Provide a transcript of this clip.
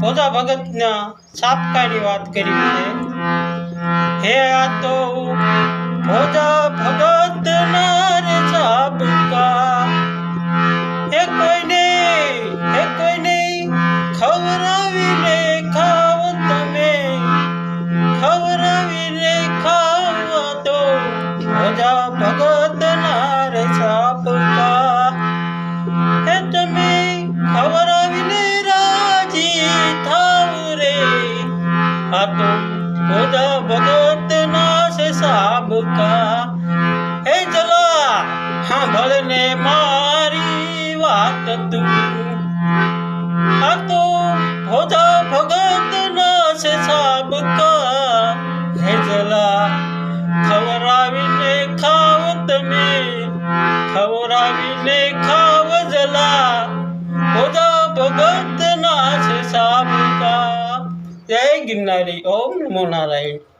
ભોજા ભગતના સાપકાની વાત કરી છે. હે આ તો ભોજા ભગત ના ખવડાવીને ખાવ તમે. ખવડાવીને ખાવ તો ભોજા ભગત આ તો ભોજા ભગત ના છે સાબકા હે ચલા સાંભળ ને મારી વાત તું. આ તો ભોજા ભગત ના છે સાબકા હે જલા, ખવડાવીને ખાવ તમે. ખવડાવીને ખાવ જલા. ભગત ના છે સાબકા જય